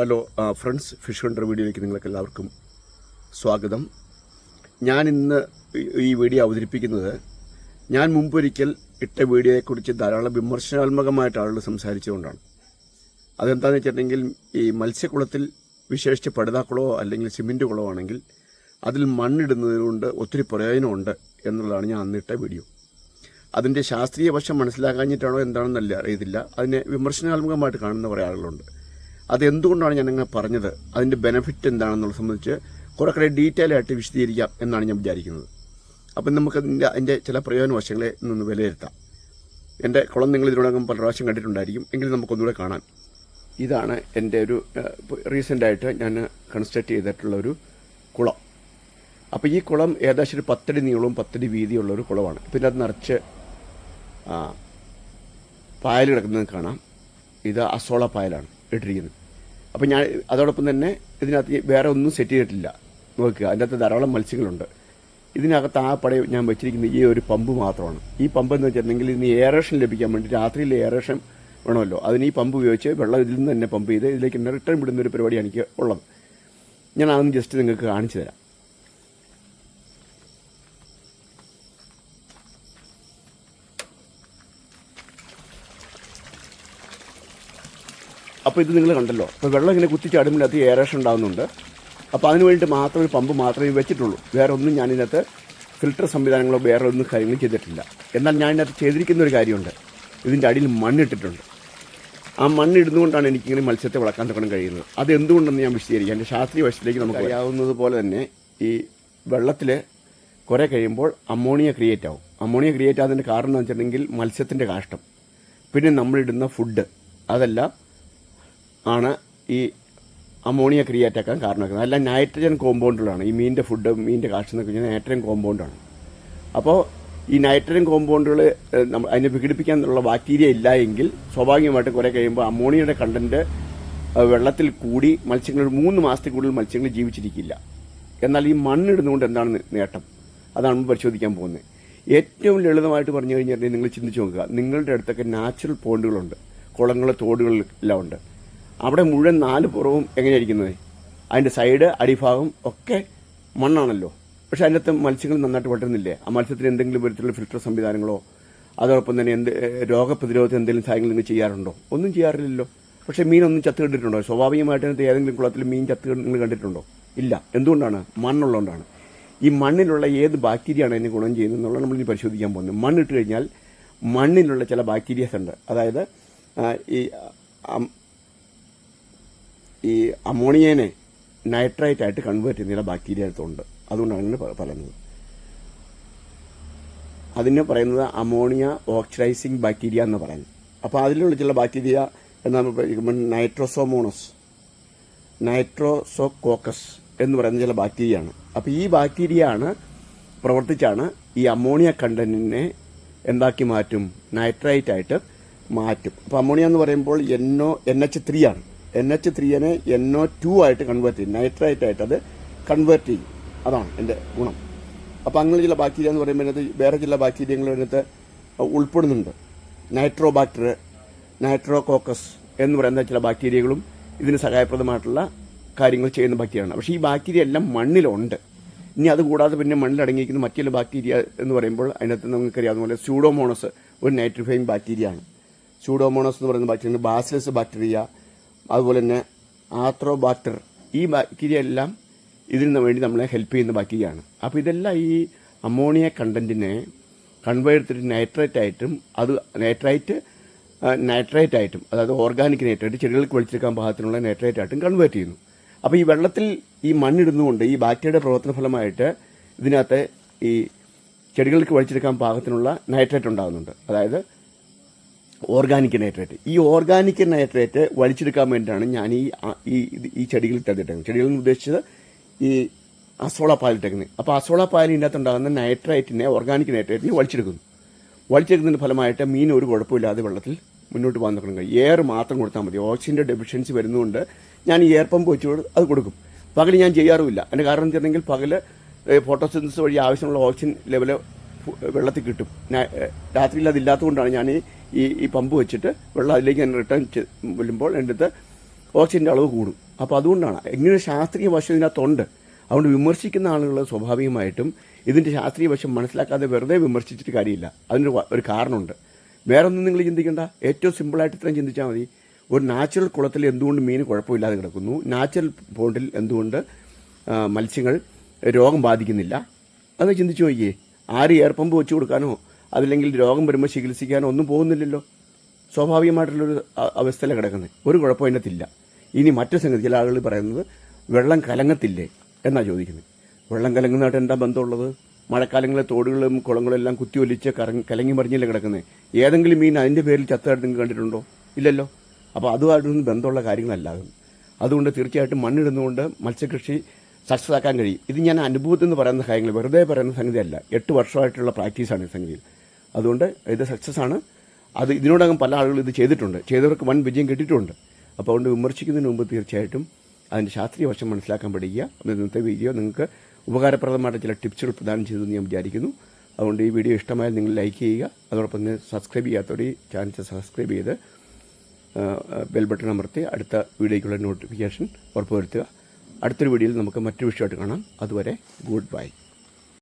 Hello friends fish Hunter വീഡിയോയിലേക്ക് നിങ്ങൾക്ക് എല്ലാവർക്കും സ്വാഗതം. ഞാൻ ഇന്ന് ഈ- വീഡിയോ അവതരിപ്പിക്കുന്നത് ഞാൻ മുമ്പൊരിക്കൽ ഇട്ട വീഡിയോയെക്കുറിച്ച് ധാരാളം വിമർശനാത്മകമായിട്ട് ആളുകൾ സംസാരിച്ചുകൊണ്ടാണ്. അതെന്താണെന്ന് വെച്ചിട്ടുണ്ടെങ്കിൽ ഈ മത്സ്യക്കുളത്തിൽ വിശേഷിച്ച് പടുതാക്കുളമോ അല്ലെങ്കിൽ സിമെന്റ് കുളമോ ആണെങ്കിൽ അതിൽ മണ്ണിടുന്നതുകൊണ്ട് ഒത്തിരി പ്രയോജനമുണ്ട് എന്നുള്ളതാണ് ഞാൻ അന്നിട്ട വീഡിയോ. അതിന്റെ ശാസ്ത്രീയ വശം മനസ്സിലാക്കാഞ്ഞിട്ടാണോ എന്താണെന്നല്ല അറിയത്തില്ല. അതിനെ വിമർശനാത്മകമായിട്ട് കാണുന്ന കുറേ ആളുകളുണ്ട്. അതെന്തുകൊണ്ടാണ് ഞാൻ അങ്ങനെ പറഞ്ഞത്? അതിന്റെ ബെനിഫിറ്റ് എന്താണെന്നുള്ള സംബന്ധിച്ച് കുറെ കൂടെ ഡീറ്റെയിൽ ആയിട്ട് വിശദീകരിക്കാം എന്നാണ് ഞാൻ വിചാരിക്കുന്നത്. അപ്പം നമുക്ക് അതിന്റെ അതിന്റെ ചില പ്രയോജനവശങ്ങളെ നിന്ന് വിലയിരുത്താം. എന്റെ കുളം നിങ്ങൾ ഇതിനോടകം പല പ്രാവശ്യം കണ്ടിട്ടുണ്ടായിരിക്കും. എങ്കിലും നമുക്കൊന്നുകൂടെ കാണാം. ഇതാണ് എന്റെ ഒരു റീസെന്റായിട്ട് ഞാൻ കൺസ്ട്രക്ട് ചെയ്തിട്ടുള്ള ഒരു കുളം. അപ്പോൾ ഈ കുളം ഏകദേശം ഒരു പത്തടി നീളവും പത്തടി വീതിയുള്ള ഒരു കുളമാണ്. പിന്നെ അത് നിറച്ച് പായൽ കിടക്കുന്നത് കാണാം. ഇത് അസോള പായലാണ്. ഇട്ടിരിക്കുന്നത് അപ്പോൾ ഞാൻ അതോടൊപ്പം തന്നെ ഇതിനകത്ത് വേറെ ഒന്നും സെറ്റ് ചെയ്തിട്ടില്ല. നോക്കുക അതിനകത്ത് ധാരാളം മത്സ്യങ്ങളുണ്ട്. ഇതിനകത്ത് ആ പട ഞാൻ വെച്ചിരിക്കുന്ന ഈ ഒരു പമ്പ് മാത്രമാണ്. ഈ പമ്പ് എന്ന് വെച്ചിട്ടുണ്ടെങ്കിൽ ഇതിന് എയറേഷൻ ലഭിക്കാൻ വേണ്ടി രാത്രിയിൽ എയറേഷൻ വേണമല്ലോ. അതിന് ഈ പമ്പ് ഉപയോഗിച്ച് വെള്ളം ഇതിൽ നിന്ന് തന്നെ പമ്പ് ചെയ്ത് ഇതിലേക്ക് റിട്ടേൺ വിടുന്ന ഒരു പരിപാടിയാണ് എനിക്ക് ഉള്ളത്. ഞാൻ അതൊന്ന് ജസ്റ്റ് നിങ്ങൾക്ക് കാണിച്ചു തരാം. അപ്പോൾ ഇത് നിങ്ങൾ കണ്ടല്ലോ. അപ്പോൾ വെള്ളം ഇങ്ങനെ കുത്തിച്ചാടുമ്പോൾ എയറേഷൻ ഉണ്ടാകുന്നുണ്ട് അപ്പോൾ അതിന് വേണ്ടിയിട്ട് മാത്രം ഒരു പമ്പ് മാത്രമേ വെച്ചിട്ടുള്ളൂ. വേറെ ഒന്നും ഞാനിതിനകത്ത് ഫിൽട്ടർ സംവിധാനങ്ങളോ വേറെ ഒന്നും കാര്യങ്ങളും ചെയ്തിട്ടില്ല. എന്നാൽ ഞാൻ ഇതിനകത്ത് ചെയ്തിരിക്കുന്ന ഒരു കാര്യമുണ്ട്. ഇതിന്റെ അടിയിൽ മണ്ണിട്ടിട്ടുണ്ട് ആ മണ്ണിടുന്നുകൊണ്ടാണ് എനിക്കിങ്ങനെ മത്സ്യത്തെ വളർത്താൻ തുടങ്ങാൻ കഴിയുന്നത്. അത് എന്തുകൊണ്ടെന്ന് ഞാൻ വിശദീകരിക്കാം. എന്റെ ശാസ്ത്രീയ വശത്തിലേക്ക് നമുക്ക് അറിയാവുന്നത് പോലെ തന്നെ ഈ വെള്ളത്തിൽ കുറേ കഴിയുമ്പോൾ അമോണിയ ക്രിയേറ്റ് ആവും. അമോണിയ ക്രിയേറ്റ് ആകുന്നതിന്റെ കാരണം എന്ന് വെച്ചിട്ടുണ്ടെങ്കിൽ മത്സ്യത്തിന്റെ കാഷ്ടം. പിന്നെ നമ്മളിടുന്ന ഫുഡ് അതെല്ലാം ആണ് ഈ അമോണിയ ക്രിയേറ്റ് ആക്കാൻ കാരണമാക്കുന്നത് അല്ല നൈട്രജൻ കോമ്പൗണ്ടുകളാണ് ഈ മീനിന്റെ ഫുഡ് മീനിന്റെ കാഷ്ടം എന്നൊക്കെ കഴിഞ്ഞാൽ നൈട്രജൻ കോമ്പൗണ്ടാണ് അപ്പോൾ ഈ നൈട്രജൻ കോമ്പൗണ്ടുകൾ നമ്മൾ അതിനെ വിഘടിപ്പിക്കാൻ എന്നുള്ള ബാക്ടീരിയ ഇല്ല എങ്കിൽ സ്വാഭാവികമായിട്ടും കുറേ കഴിയുമ്പോൾ അമോണിയയുടെ കണ്ടന്റ് വെള്ളത്തിൽ കൂടി മത്സ്യങ്ങൾ മൂന്ന് മാസത്തിൽ കൂടുതൽ മത്സ്യങ്ങൾ ജീവിച്ചിരിക്കില്ല. എന്നാൽ ഈ മണ്ണിടുന്നതുകൊണ്ട് എന്താണ് നേട്ടം? അതാണ് നമ്മൾ പരിശോധിക്കാൻ പോകുന്നത്. ഏറ്റവും ലളിതമായിട്ട് പറഞ്ഞു കഴിഞ്ഞാൽ നിങ്ങൾ ചിന്തിച്ച് നോക്കുക. നിങ്ങളുടെ അടുത്തൊക്കെ നാച്ചുറൽ പോണ്ടുകളുണ്ട് കുളങ്ങൾ തോടുകളിലെല്ലാം ഉണ്ട്. അവിടെ മുഴുവൻ നാല് പുറവും എങ്ങനെയായിരിക്കുന്നത്? അതിന്റെ സൈഡ് അടിഭാഗം ഒക്കെ മണ്ണാണല്ലോ. പക്ഷെ അതിനകത്ത് മത്സ്യങ്ങൾ നന്നായിട്ട് വളരുന്നില്ലേ? ആ മത്സ്യത്തിന് എന്തെങ്കിലും വിധത്തിലുള്ള ഫിൽട്ടർ സംവിധാനങ്ങളോ അതോടൊപ്പം തന്നെ എന്ത് രോഗപ്രതിരോധത്തിന് എന്തെങ്കിലും സഹായങ്ങൾ നിങ്ങൾ ചെയ്യാറുണ്ടോ? ഒന്നും ചെയ്യാറില്ലല്ലോ. പക്ഷേ മീനൊന്നും ചത്ത് കണ്ടിട്ടുണ്ടോ സ്വാഭാവികമായിട്ട് അതിനകത്ത് ഏതെങ്കിലും കുളത്തിൽ മീൻ ചത്ത് നിങ്ങൾ കണ്ടിട്ടുണ്ടോ? ഇല്ല. എന്തുകൊണ്ടാണ്? മണ്ണുള്ളതുകൊണ്ടാണ്. ഈ മണ്ണിലുള്ള ഏത് ബാക്ടീരിയയാണ് അതിന് ഗുണം ചെയ്യുന്നത് എന്നുള്ളത് നമ്മൾ ഇനി പരിശോധിക്കാൻ പോകുന്നത് മണ്ണിട്ട് കഴിഞ്ഞാൽ മണ്ണിലുള്ള ചില ബാക്ടീരിയസ് ഉണ്ട്. അതായത് ഈ ഈ അമോണിയനെ നൈട്രൈറ്റ് ആയിട്ട് കൺവേർട്ട് ചെയ്യുന്ന ബാക്ടീരിയ അടുത്തുണ്ട് അതുകൊണ്ടാണ് അങ്ങനെ പറയുന്നത്. അതിന് പറയുന്നത് അമോണിയ ഓക്സിഡൈസിങ് ബാക്ടീരിയ എന്ന് പറയുന്നത് അപ്പോൾ അതിലുള്ള ചില ബാക്ടീരിയ എന്നാൽ നൈട്രോസോമോണസ് നൈട്രോസോക്കോക്കസ് എന്ന് പറയുന്ന ചില ബാക്ടീരിയയാണ് അപ്പോൾ ഈ ബാക്ടീരിയ ആണ് പ്രവർത്തിച്ചാണ് ഈ അമോണിയ കണ്ടന്റിനെ എന്താക്കി മാറ്റും? നൈട്രൈറ്റ് ആയിട്ട് മാറ്റും. അപ്പോൾ അമോണിയ എന്ന് പറയുമ്പോൾ എൻഒ എൻ എച്ച് ത്രീ ആണ്. എൻ എച്ച് ത്രീയെ എൻ ഒ ടു ആയിട്ട് കൺവേർട്ട് ചെയ്യും. നൈട്രൈറ്റ് ആയിട്ട് അത് കൺവേർട്ട് ചെയ്യും. അതാണ് എന്റെ ഗുണം. അപ്പോൾ അങ്ങനെ ചില ബാക്ടീരിയ എന്ന് പറയുമ്പോൾ വേറെ ചില ബാക്ടീരിയകൾ അതിനകത്ത് ഉൾപ്പെടുന്നുണ്ട്. നൈട്രോ കോക്കസ് എന്ന് പറയുന്ന ചില ബാക്ടീരിയകളും ഇതിന് സഹായപ്രദമായിട്ടുള്ള കാര്യങ്ങൾ ചെയ്യുന്ന ബാക്ടീരിയയാണ് പക്ഷേ ഈ ബാക്ടീരിയ എല്ലാം മണ്ണിലുണ്ട്. ഇനി അതുകൂടാതെ പിന്നെ മണ്ണിലടങ്ങിയിരിക്കുന്ന മറ്റു ചില ബാക്ടീരിയ എന്ന് പറയുമ്പോൾ അതിനകത്ത് നമുക്കറിയാവുന്ന പോലെ സ്യൂഡോമോണസ് ഒരു നൈട്രിഫൈങ് ബാക്ടീരിയ ആണ്. സ്യൂഡോമോണസ് എന്ന് പറയുന്ന ബാക്ടീരിയ ബാസിലസ് ബാക്ടീരിയ അതുപോലെ തന്നെ ആത്രോബാക്ടർ ഈ ബാക്ടീരിയ എല്ലാം ഇതിന് വേണ്ടി നമ്മളെ ഹെൽപ്പ് ചെയ്യുന്ന ബാക്ടീരിയയാണ് അപ്പോൾ ഇതെല്ലാം ഈ അമോണിയ കണ്ടന്റിനെ കൺവേർട്ട് ചെയ്തിട്ട് നൈട്രേറ്റ് ആയിട്ടും അത് നൈട്രൈറ്റ് നൈട്രേറ്റ് ആയിട്ടും അതായത് ഓർഗാനിക് നൈട്രേറ്റ് ചെടികൾക്ക് വെളിച്ചെടുക്കാൻ പാകത്തിനുള്ള നൈട്രേറ്റ് ആയിട്ടും കൺവേർട്ട് ചെയ്യുന്നു. അപ്പോൾ ഈ വെള്ളത്തിൽ ഈ മണ്ണിടുന്നതുകൊണ്ട് ഈ ബാക്ടീരിയയുടെ പ്രവർത്തന ഫലമായിട്ട് ഇതിനകത്ത് ഈ ചെടികൾക്ക് വലിച്ചെടുക്കാൻ പാകത്തിനുള്ള നൈട്രേറ്റ് ഉണ്ടാകുന്നുണ്ട്. അതായത് ഓർഗാനിക് നൈട്രേറ്റ്. ഈ ഓർഗാനിക് നൈട്രേറ്റ് വലിച്ചെടുക്കാൻ വേണ്ടിയിട്ടാണ് ഞാൻ ഈ ഈ ഈ ചെടികളിൽ ഇട്ടേക്കുന്നത് ചെടികളിൽ ഉദ്ദേശിച്ചത് ഈ അസോള പാൽ ഇട്ടേക്കുന്നത് അപ്പോൾ അസോള പാലിന്റെ അകത്തുണ്ടാകുന്ന നൈട്രേറ്റിനെ ഓർഗാനിക് നൈട്രേറ്റിനെ വലിച്ചെടുക്കുന്നു. വലിച്ചെടുക്കുന്നതിന്റെ ഫലമായിട്ട് മീൻ ഒരു കുഴപ്പമില്ലാതെ വെള്ളത്തിൽ മുന്നോട്ട് പോകാൻ തുടങ്ങും. എയർ മാത്രം കൊടുത്താൽ മതി. ഓക്സിജന്റെ ഡെഫിഷ്യൻസി വരുന്നതുകൊണ്ട് ഞാൻ ഈ എയർ പമ്പ് വെച്ച് അത് കൊടുക്കും. പകൽ ഞാൻ ചെയ്യാറുമില്ല. അതിന്റെ കാരണം എന്ന് വെച്ചിട്ടുണ്ടെങ്കിൽ പകൽ ഫോട്ടോസിന്തസിസ് വഴി ആവശ്യമുള്ള ഓക്സിജൻ ലെവൽ വെള്ളത്തിൽ കിട്ടും. രാത്രിയിൽ അതില്ലാത്തതുകൊണ്ടാണ് ഞാൻ ഈ ഈ ഈ പമ്പ് വെച്ചിട്ട് വെള്ളം അതിലേക്ക് ഞാൻ റിട്ടേൺ വരുമ്പോൾ എന്റെ അടുത്ത് ഓക്സിജന്റെ അളവ് കൂടും. അപ്പോൾ അതുകൊണ്ടാണ് ഇങ്ങനെ ശാസ്ത്രീയ വശം ഇതിനകത്തുണ്ട്. അതുകൊണ്ട് വിമർശിക്കുന്ന ആളുകൾ സ്വാഭാവികമായിട്ടും ഇതിന്റെ ശാസ്ത്രീയ വശം മനസ്സിലാക്കാതെ വെറുതെ വിമർശിച്ചിട്ട് കാര്യമില്ല. അതിനൊരു ഒരു കാരണമുണ്ട്. വേറെ ഒന്നും നിങ്ങൾ ചിന്തിക്കേണ്ട. ഏറ്റവും സിമ്പിളായിട്ട് ഇത്രയും ചിന്തിച്ചാൽ മതി. ഒരു നാച്ചുറൽ കുളത്തിൽ എന്തുകൊണ്ട് മീൻ കുഴപ്പമില്ലാതെ കിടക്കുന്നു? നാച്ചുറൽ പോണ്ടിൽ എന്തുകൊണ്ട് മത്സ്യങ്ങൾ രോഗം ബാധിക്കുന്നില്ല? അത് ചിന്തിച്ചു നോക്കിയേ. ആര് എയർപമ്പ് വെച്ച് കൊടുക്കാനോ അതല്ലെങ്കിൽ രോഗം വരുമ്പോൾ ചികിത്സിക്കാനോ ഒന്നും പോകുന്നില്ലല്ലോ. സ്വാഭാവികമായിട്ടുള്ളൊരു അവസ്ഥയിലെ കിടക്കുന്നത്. ഒരു കുഴപ്പം അതിനകത്തില്ല ഇനി മറ്റു സംഗതി ചില ആളുകൾ പറയുന്നത് വെള്ളം കലങ്ങത്തില്ലേ എന്നാ ചോദിക്കുന്നത്. വെള്ളം കലങ്ങുന്നതായിട്ട് എന്താ ബന്ധമുള്ളത്? മഴക്കാലങ്ങളിലെ തോടുകളും കുളങ്ങളും എല്ലാം കുത്തി ഒലിച്ച് കറങ്ങി കലങ്ങി മറിഞ്ഞല്ലേ കിടക്കുന്നത്. ഏതെങ്കിലും മീൻ അതിന്റെ പേരിൽ ചത്തതായിട്ട് നിങ്ങൾ കണ്ടിട്ടുണ്ടോ? ഇല്ലല്ലോ. അപ്പോൾ അതുമായിട്ടൊന്നും ബന്ധമുള്ള കാര്യങ്ങളല്ലാകും അതുകൊണ്ട് തീർച്ചയായിട്ടും മണ്ണിടുന്നുകൊണ്ട് മത്സ്യകൃഷി സക്സസ് ആക്കാൻ കഴിയും. ഇത് ഞാൻ അനുഭവത്തിൽ നിന്ന് പറയുന്ന കാര്യങ്ങൾ വെറുതെ പറയുന്ന സംഗതിയല്ല. എട്ട് വർഷമായിട്ടുള്ള പ്രാക്ടീസാണ് ഈ സംഗതിയിൽ. അതുകൊണ്ട് ഇത് സക്സസ് ആണ്. അത് ഇതിനോടകം പല ആളുകളും ഇത് ചെയ്തിട്ടുണ്ട്. ചെയ്തവർക്ക് വൻ വിജയം കിട്ടിയിട്ടുണ്ട്. അപ്പോൾ അതുകൊണ്ട് വിമർശിക്കുന്നതിന് മുമ്പ് തീർച്ചയായിട്ടും അതിന്റെ ശാസ്ത്രീയ വശം മനസ്സിലാക്കാൻ പഠിക്കുക. ഇന്നത്തെ വീഡിയോ നിങ്ങൾക്ക് ഉപകാരപ്രദമായിട്ട് ചില ടിപ്സുകൾ പ്രദാനം ചെയ്തെന്ന് ഞാൻ വിചാരിക്കുന്നു. അതുകൊണ്ട് ഈ വീഡിയോ ഇഷ്ടമായാൽ നിങ്ങൾ ലൈക്ക് ചെയ്യുക. അതോടൊപ്പം തന്നെ സബ്സ്ക്രൈബ് ചെയ്യാത്തവർ ഈ ചാനൽ സബ്സ്ക്രൈബ് ചെയ്ത് ബെൽ ബട്ടൺ അമർത്തി അടുത്ത വീഡിയോയ്ക്കുള്ള നോട്ടിഫിക്കേഷൻ ഉറപ്പുവരുത്തുക. അടുത്തൊരു വീഡിയോയിൽ നമുക്ക് മറ്റൊരു വിഷയമായിട്ട് കാണാം. അതുവരെ ഗുഡ് ബൈ